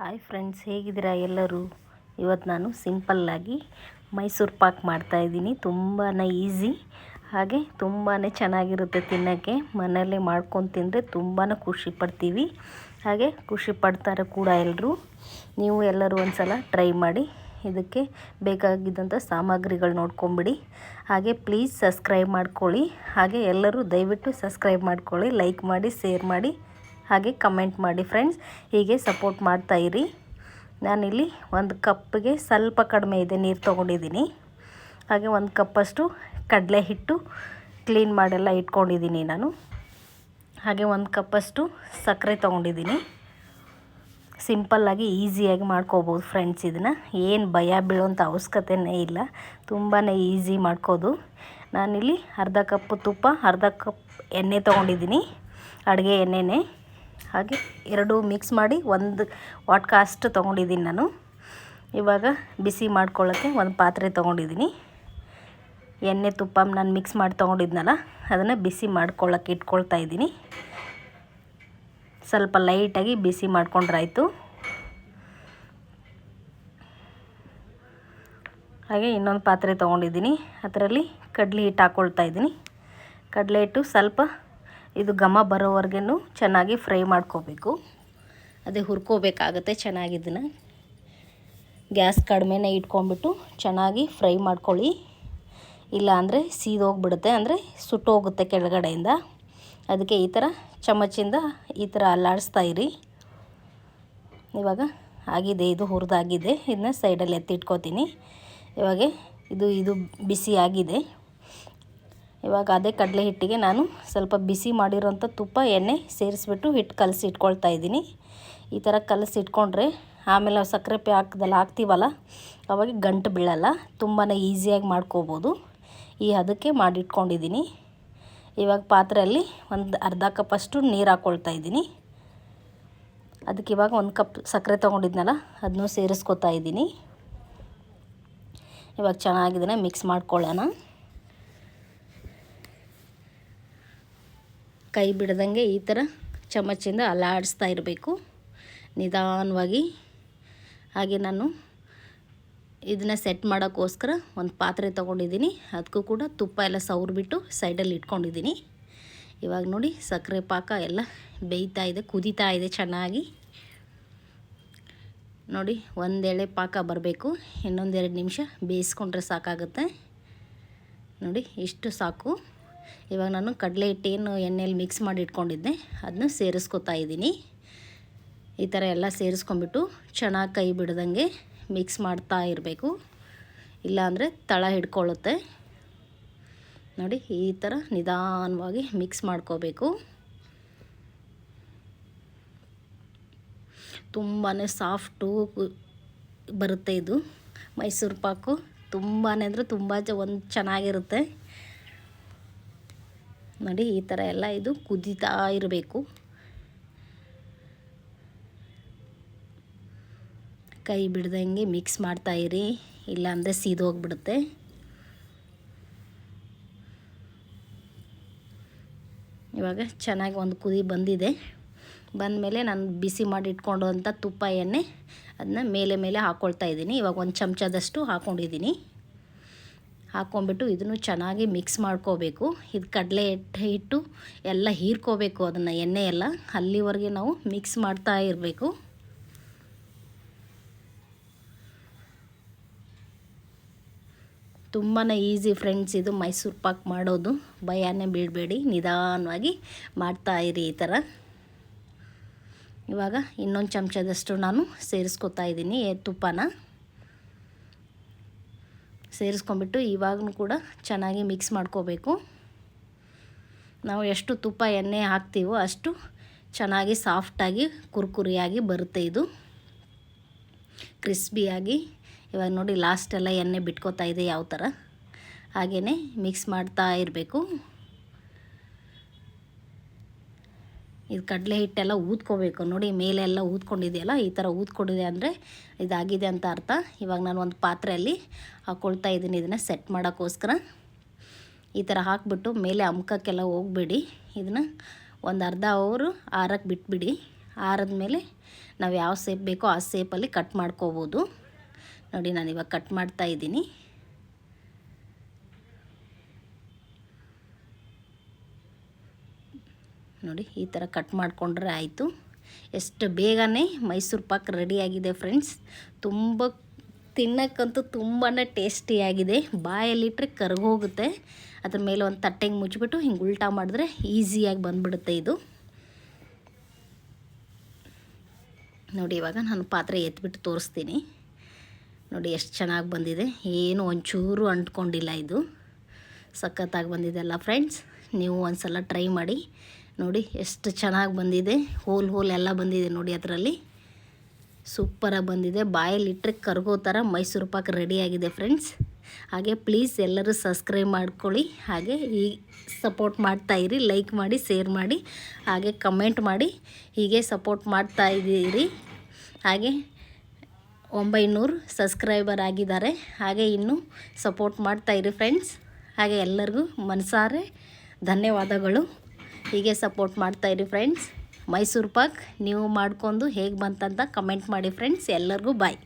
Hi friends ಹೇಗಿದ್ದೀರಾ ಎಲ್ಲರೂ? ಇವತ್ತು ನಾನು ಸಿಂಪಲ್ಲಾಗಿ ಮೈಸೂರು ಪಾಕ್ ಮಾಡ್ತಾಯಿದ್ದೀನಿ ತುಂಬಾ ಈಸಿ ಹಾಗೆ ತುಂಬಾ ಚೆನ್ನಾಗಿರುತ್ತೆ ತಿನ್ನೋಕ್ಕೆ. ಮನೆಯಲ್ಲೇ ಮಾಡ್ಕೊಂಡು ತಿಂದರೆ ತುಂಬಾ ಖುಷಿ ಪಡ್ತೀವಿ. ಹಾಗೆ ಖುಷಿ ಪಡ್ತಾರೆ ಕೂಡ ಎಲ್ಲರೂ ನೀವು ಎಲ್ಲರೂ ಒಂದು ಸಲ ಟ್ರೈ ಮಾಡಿ ಇದಕ್ಕೆ ಬೇಕಾಗಿದ್ದಂಥ ಸಾಮಗ್ರಿಗಳು ನೋಡ್ಕೊಂಬಿಡಿ. ಹಾಗೆ ಪ್ಲೀಸ್ ಸಬ್ಸ್ಕ್ರೈಬ್ ಮಾಡ್ಕೊಳ್ಳಿ. ಹಾಗೆ ಎಲ್ಲರೂ ದಯವಿಟ್ಟು ಸಬ್ಸ್ಕ್ರೈಬ್ ಮಾಡ್ಕೊಳ್ಳಿ ಲೈಕ್ ಮಾಡಿ ಶೇರ್ ಮಾಡಿ. ಹಾಗೆ ಕಮೆಂಟ್ ಮಾಡಿ ಫ್ರೆಂಡ್ಸ್. ಹೀಗೆ ಸಪೋರ್ಟ್ ಮಾಡ್ತಾಯಿರಿ ನಾನಿಲ್ಲಿ ಒಂದು ಕಪ್ಪಿಗೆ ಸ್ವಲ್ಪ ಕಡಿಮೆ ಇದೆ ನೀರು ತೊಗೊಂಡಿದ್ದೀನಿ. ಹಾಗೆ ಒಂದು ಕಪ್ಪಷ್ಟು ಕಡಲೆ ಹಿಟ್ಟು ಕ್ಲೀನ್ ಮಾಡೆಲ್ಲ ಇಟ್ಕೊಂಡಿದ್ದೀನಿ ನಾನು. ಹಾಗೆ ಒಂದು ಕಪ್ಪಷ್ಟು ಸಕ್ಕರೆ ತೊಗೊಂಡಿದ್ದೀನಿ. ಸಿಂಪಲ್ಲಾಗಿ ಈಸಿಯಾಗಿ ಮಾಡ್ಕೋಬೋದು ಫ್ರೆಂಡ್ಸ್ ಇದನ್ನು. ಏನು ಭಯ ಬೀಳೋಂಥ ಅವಶ್ಯಕತೆನೇ ಇಲ್ಲ. ತುಂಬಾ ಈಸಿ ಮಾಡ್ಕೋದು. ನಾನಿಲ್ಲಿ ಅರ್ಧ ಕಪ್ ತುಪ್ಪ, ಅರ್ಧ ಕಪ್ ಎಣ್ಣೆ ತೊಗೊಂಡಿದ್ದೀನಿ. ಅಡುಗೆ ಎಣ್ಣೆನೇ. ಹಾಗೆ ಎರಡು ಮಿಕ್ಸ್ ಮಾಡಿ ಒಂದು ವಾಟ್ಕ ಅಷ್ಟು ತೊಗೊಂಡಿದ್ದೀನಿ ನಾನು. ಇವಾಗ ಬಿಸಿ ಮಾಡ್ಕೊಳ್ಳೋಕ್ಕೆ ಒಂದು ಪಾತ್ರೆ ತೊಗೊಂಡಿದ್ದೀನಿ. ಎಣ್ಣೆ ತುಪ್ಪ ನಾನು ಮಿಕ್ಸ್ ಮಾಡಿ ತೊಗೊಂಡಿದ್ನಲ್ಲ, ಅದನ್ನು ಬಿಸಿ ಮಾಡ್ಕೊಳ್ಳೋಕ್ಕೆ ಇಟ್ಕೊಳ್ತಾ ಇದ್ದೀನಿ. ಸ್ವಲ್ಪ ಲೈಟಾಗಿ ಬಿಸಿ ಮಾಡ್ಕೊಂಡ್ರಾಯ್ತು. ಹಾಗೆ ಇನ್ನೊಂದು ಪಾತ್ರೆ ತೊಗೊಂಡಿದ್ದೀನಿ. ಅದರಲ್ಲಿ ಕಡಲೆ ಹಿಟ್ಟು ಹಾಕ್ಕೊಳ್ತಾ ಇದ್ದೀನಿ. ಕಡಲೆ ಹಿಟ್ಟು ಸ್ವಲ್ಪ ಇದು ಘಮ ಬರೋವರೆಗೂ ಚೆನ್ನಾಗಿ ಫ್ರೈ ಮಾಡ್ಕೋಬೇಕು. ಅದೇ ಹುರ್ಕೋಬೇಕಾಗತ್ತೆ ಚೆನ್ನಾಗಿ ಇದನ್ನು. ಗ್ಯಾಸ್ ಕಡಿಮೆನೇ ಇಟ್ಕೊಂಡ್ಬಿಟ್ಟು ಚೆನ್ನಾಗಿ ಫ್ರೈ ಮಾಡ್ಕೊಳ್ಳಿ. ಇಲ್ಲಾಂದರೆ ಸೀದೋಗ್ಬಿಡುತ್ತೆ, ಅಂದರೆ ಸುಟ್ಟೋಗುತ್ತೆ ಕೆಳಗಡೆಯಿಂದ. ಅದಕ್ಕೆ ಈ ಥರ ಚಮಚಿಂದ ಈ ಥರ ಅಲ್ಲಾಡಿಸ್ತಾ ಇರಿ. ಇವಾಗ ಆಗಿದೆ, ಇದು ಹುರಿದಾಗಿದೆ. ಇದನ್ನ ಸೈಡಲ್ಲಿ ಎತ್ತಿಟ್ಕೋತೀನಿ. ಇವಾಗ ಇದು ಇದು ಬಿಸಿ ಆಗಿದೆ ಇವಾಗ ಅದೇ ಕಡಲೆ ಹಿಟ್ಟಿಗೆ ನಾನು ಸ್ವಲ್ಪ ಬಿಸಿ ಮಾಡಿರೋಂಥ ತುಪ್ಪ, ಎಣ್ಣೆ ಸೇರಿಸ್ಬಿಟ್ಟು ಹಿಟ್ಟು ಕಲಸಿ ಇಟ್ಕೊಳ್ತಾ ಇದ್ದೀನಿ. ಈ ಥರ ಕಲಸಿ ಇಟ್ಕೊಂಡ್ರೆ ಆಮೇಲೆ ನಾವು ಸಕ್ಕರೆ ಹಾಕ್ದಲ್ಲಿ, ಹಾಕ್ತೀವಲ್ಲ, ಅವಾಗ ಗಂಟು ಬೀಳಲ್ಲ ತುಂಬಾ ಈಸಿಯಾಗಿ ಮಾಡ್ಕೋಬೋದು. ಈ ಅದಕ್ಕೆ ಮಾಡಿಟ್ಕೊಂಡಿದ್ದೀನಿ ಇವಾಗ ಪಾತ್ರೆಯಲ್ಲಿ ಒಂದು ಅರ್ಧ ಕಪ್ಪಷ್ಟು ನೀರು ಹಾಕ್ಕೊಳ್ತಾ ಇದ್ದೀನಿ. ಅದಕ್ಕೆ ಇವಾಗ ಒಂದು ಕಪ್ ಸಕ್ಕರೆ ತೊಗೊಂಡಿದ್ನಲ್ಲ, ಅದನ್ನೂ ಸೇರಿಸ್ಕೊತಾ ಇದ್ದೀನಿ. ಇವಾಗ ಚೆನ್ನಾಗಿದ್ದಾನೆ ಮಿಕ್ಸ್ ಮಾಡ್ಕೊಳ್ಳೋಣ. ಕೈ ಬಿಡದಂಗೆ ಈ ಥರ ಚಮಚಿಂದ ಅಲ್ಲಾಡಿಸ್ತಾ ಇರಬೇಕು. ನಿಧಾನವಾಗಿ. ಹಾಗೆ ನಾನು ಇದನ್ನ ಸೆಟ್ ಮಾಡೋಕ್ಕೋಸ್ಕರ ಒಂದು ಪಾತ್ರೆ ತೊಗೊಂಡಿದ್ದೀನಿ. ಅದಕ್ಕೂ ಕೂಡ ತುಪ್ಪ ಎಲ್ಲ ಸವ್ರಿಬಿಟ್ಟು ಸೈಡಲ್ಲಿ ಇಟ್ಕೊಂಡಿದ್ದೀನಿ. ಇವಾಗ ನೋಡಿ ಸಕ್ಕರೆ ಪಾಕ ಎಲ್ಲ ಬೇಯ್ತಾ ಇದೆ, ಕುದೀತಾ ಇದೆ ಚೆನ್ನಾಗಿ. ನೋಡಿ ಒಂದೆಳೆ ಪಾಕ ಬರಬೇಕು. ಇನ್ನೊಂದೆರಡು ನಿಮಿಷ ಬೇಯಿಸ್ಕೊಂಡ್ರೆ ಸಾಕಾಗುತ್ತೆ. ನೋಡಿ ಇಷ್ಟು ಸಾಕು. ಇವಾಗ ನಾನು ಕಡಲೆ ಹಿಟ್ಟೇನು ಎಣ್ಣೆಯಲ್ಲಿ ಮಿಕ್ಸ್ ಮಾಡಿ ಇಟ್ಕೊಂಡಿದ್ದೆ. ಅದನ್ನ ಸೇರಿಸ್ಕೊತಾ ಇದ್ದೀನಿ. ಈ ಥರ ಎಲ್ಲ ಸೇರಿಸ್ಕೊಂಬಿಟ್ಟು ಚೆನ್ನಾಗಿ ಕೈ ಬಿಡ್ದಂಗೆ ಮಿಕ್ಸ್ ಮಾಡ್ತಾ ಇರಬೇಕು. ಇಲ್ಲಾಂದರೆ ತಳ ಹಿಡ್ಕೊಳ್ಳುತ್ತೆ. ನೋಡಿ, ಈ ಥರ ನಿಧಾನವಾಗಿ ಮಿಕ್ಸ್ ಮಾಡ್ಕೋಬೇಕು. ತುಂಬಾ ಸಾಫ್ಟು ಬರುತ್ತೆ ಇದು. ಮೈಸೂರು ಪಾಕು ತುಂಬಾ ಅಂದರೆ ತುಂಬ ಒಂದು ಚೆನ್ನಾಗಿರುತ್ತೆ. ನೋಡಿ, ಈ ಥರ ಎಲ್ಲ ಇದು ಕುದೀತಾ ಇರಬೇಕು. ಕೈ ಬಿಡ್ದಂಗೆ ಮಿಕ್ಸ್ ಮಾಡ್ತಾಯಿರಿ ಇಲ್ಲಾಂದರೆ ಸೀದೋಗ್ಬಿಡುತ್ತೆ ಇವಾಗ ಚೆನ್ನಾಗಿ ಒಂದು ಕುದಿ ಬಂದಿದೆ. ಬಂದಮೇಲೆ ನಾನು ಬಿಸಿ ಮಾಡಿ ಇಟ್ಕೊಂಡಂಥ ತುಪ್ಪ ಎಣ್ಣೆ ಅದನ್ನ ಮೇಲೆ ಮೇಲೆ ಹಾಕ್ಕೊಳ್ತಾ ಇದ್ದೀನಿ. ಇವಾಗ ಒಂದು ಚಮಚದಷ್ಟು ಹಾಕ್ಕೊಂಡಿದ್ದೀನಿ ಹಾಕ್ಕೊಂಬಿಟ್ಟು ಇದನ್ನು ಚೆನ್ನಾಗಿ ಮಿಕ್ಸ್ ಮಾಡ್ಕೋಬೇಕು. ಇದು ಕಡಲೆ ಹಿಟ್ಟು ಎಲ್ಲ ಹೀರ್ಕೋಬೇಕು ಅದನ್ನು ಎಣ್ಣೆ ಎಲ್ಲ. ಅಲ್ಲಿವರೆಗೆ ನಾವು ಮಿಕ್ಸ್ ಮಾಡ್ತಾ ಇರಬೇಕು. ತುಂಬಾ ಈಸಿ ಫ್ರೆಂಡ್ಸ್ ಇದು ಮೈಸೂರು ಪಾಕ್ ಮಾಡೋದು. ಭಯನೇ ಬೀಳಬೇಡಿ ನಿಧಾನವಾಗಿ ಮಾಡ್ತಾ ಇರಿ ಈ ಥರ. ಇವಾಗ ಇನ್ನೊಂದು ಚಮಚದಷ್ಟು ನಾನು ಸೇರಿಸ್ಕೊತಾ ಇದ್ದೀನಿ ತುಪ್ಪನ. ಸೇರಿಸ್ಕೊಂಬಿಟ್ಟು ಇವಾಗೂ ಕೂಡ ಚೆನ್ನಾಗಿ ಮಿಕ್ಸ್ ಮಾಡ್ಕೋಬೇಕು. ನಾವು ಎಷ್ಟು ತುಪ್ಪ, ಎಣ್ಣೆ ಹಾಕ್ತೀವೋ ಅಷ್ಟು ಚೆನ್ನಾಗಿ ಸಾಫ್ಟಾಗಿ ಕುರ್ಕುರಿಯಾಗಿ ಬರುತ್ತೆ ಇದು. ಕ್ರಿಸ್ಪಿಯಾಗಿ ಇವಾಗ ನೋಡಿ ಲಾಸ್ಟೆಲ್ಲ ಎಣ್ಣೆ ಬಿಟ್ಕೋತಾ ಇದೆ ಯಾವ ಥರ ಹಾಗೆಯೇ ಮಿಕ್ಸ್ ಮಾಡ್ತಾ ಇರಬೇಕು. ಇದು ಕಡಲೆ ಹಿಟ್ಟೆಲ್ಲ ಊದ್ಕೋಬೇಕು. ನೋಡಿ ಮೇಲೆ ಎಲ್ಲ ಊದ್ಕೊಂಡಿದೆಯಲ್ಲ, ಈ ಥರ ಊದ್ಕೊಂಡಿದೆ ಅಂದರೆ ಇದಾಗಿದೆ ಅಂತ ಅರ್ಥ. ಇವಾಗ ನಾನು ಒಂದು ಪಾತ್ರೆಯಲ್ಲಿ ಹಾಕ್ಕೊಳ್ತಾ ಇದ್ದೀನಿ. ಇದನ್ನು ಸೆಟ್ ಮಾಡೋಕ್ಕೋಸ್ಕರ. ಈ ಥರ ಹಾಕ್ಬಿಟ್ಟು ಮೇಲೆ ಅಮ್ಕಕ್ಕೆಲ್ಲ ಹೋಗಬೇಡಿ. ಇದನ್ನು ಒಂದು ಅರ್ಧ ಅವರು ಆರಕ್ಕೆ ಬಿಟ್ಬಿಡಿ. ಆರದ ಮೇಲೆ ನಾವು ಯಾವ ಸೇಪ್ ಬೇಕೋ ಆ ಸೇಪಲ್ಲಿ ಕಟ್ ಮಾಡ್ಕೋಬೋದು. ನೋಡಿ, ನಾನು ಇವಾಗ ಕಟ್ ಮಾಡ್ತಾ ಇದ್ದೀನಿ. ನೋಡಿ, ಈ ಥರ ಕಟ್ ಮಾಡಿಕೊಂಡ್ರೆ ಆಯಿತು. ಎಷ್ಟು ಬೇಗನೆ ಮೈಸೂರು ಪಾಕ್ ರೆಡಿಯಾಗಿದೆ ಫ್ರೆಂಡ್ಸ್ ತುಂಬ ತಿನ್ನಕ್ಕಂತೂ ತುಂಬಾ ಟೇಸ್ಟಿಯಾಗಿದೆ ಬಾಯಲ್ಲಿಟ್ಟರೆ ಕರ್ಗೋಗುತ್ತೆ ಅದ್ರ ಮೇಲೆ ಒಂದು ತಟ್ಟೆಗೆ ಮುಚ್ಚಿಬಿಟ್ಟು ಹಿಂಗೆ ಉಲ್ಟಾ ಮಾಡಿದ್ರೆ ಈಸಿಯಾಗಿ ಬಂದುಬಿಡುತ್ತೆ ಇದು. ನೋಡಿ, ಇವಾಗ ನಾನು ಪಾತ್ರೆ ಎತ್ಬಿಟ್ಟು ತೋರಿಸ್ತೀನಿ. ನೋಡಿ, ಎಷ್ಟು ಚೆನ್ನಾಗಿ ಬಂದಿದೆ. ಏನು ಒಂಚೂರು ಅಂಟ್ಕೊಂಡಿಲ್ಲ ಇದು. ಸಖತ್ತಾಗಿ ಬಂದಿದೆ ಅಲ್ಲ ಫ್ರೆಂಡ್ಸ್ ನೀವು ಒಂದು ಸಲ ಟ್ರೈ ಮಾಡಿ. ನೋಡಿ ಎಷ್ಟು ಚೆನ್ನಾಗಿ ಬಂದಿದೆ. ಹೋಲ್ ಹೋಲ್ ಎಲ್ಲ ಬಂದಿದೆ ನೋಡಿ ಅದರಲ್ಲಿ. ಸೂಪರಾಗಿ ಬಂದಿದೆ. ಬಾಯಲ್ಲಿಟ್ಟರೆ ಕರ್ಗೋ ಥರ ಮೈಸೂರು ಪಾಕ್ ರೆಡಿಯಾಗಿದೆ ಫ್ರೆಂಡ್ಸ್ ಹಾಗೆ ಪ್ಲೀಸ್ ಎಲ್ಲರೂ ಸಬ್ಸ್ಕ್ರೈಬ್ ಮಾಡ್ಕೊಳ್ಳಿ. ಹಾಗೆ ಈ ಸಪೋರ್ಟ್ ಮಾಡ್ತಾಯಿರಿ ಲೈಕ್ ಮಾಡಿ ಶೇರ್ ಮಾಡಿ, ಹಾಗೆ ಕಮೆಂಟ್ ಮಾಡಿ. ಹೀಗೆ ಸಪೋರ್ಟ್ ಮಾಡ್ತಾ ಇದ್ದೀರಿ. ಹಾಗೆ ಒಂಬೈನೂರು ಸಬ್ಸ್ಕ್ರೈಬರ್ ಆಗಿದ್ದಾರೆ. ಹಾಗೆ ಇನ್ನೂ ಸಪೋರ್ಟ್ ಮಾಡ್ತಾಯಿರಿ ಫ್ರೆಂಡ್ಸ್ ಹಾಗೆ ಎಲ್ಲರಿಗೂ ಮನಸಾರೆ ಧನ್ಯವಾದಗಳು. ಹೀಗೆ ಸಪೋರ್ಟ್ ಮಾಡ್ತಾಯಿರಿ ಫ್ರೆಂಡ್ಸ್ ಮೈಸೂರು ಪಾಕ್, ನೀವು ಮಾಡ್ಕೊಂಡು ಹೇಗೆ ಬಂತಂತ ಕಮೆಂಟ್ ಮಾಡಿ ಫ್ರೆಂಡ್ಸ್ ಎಲ್ಲರಿಗೂ ಬಾಯ್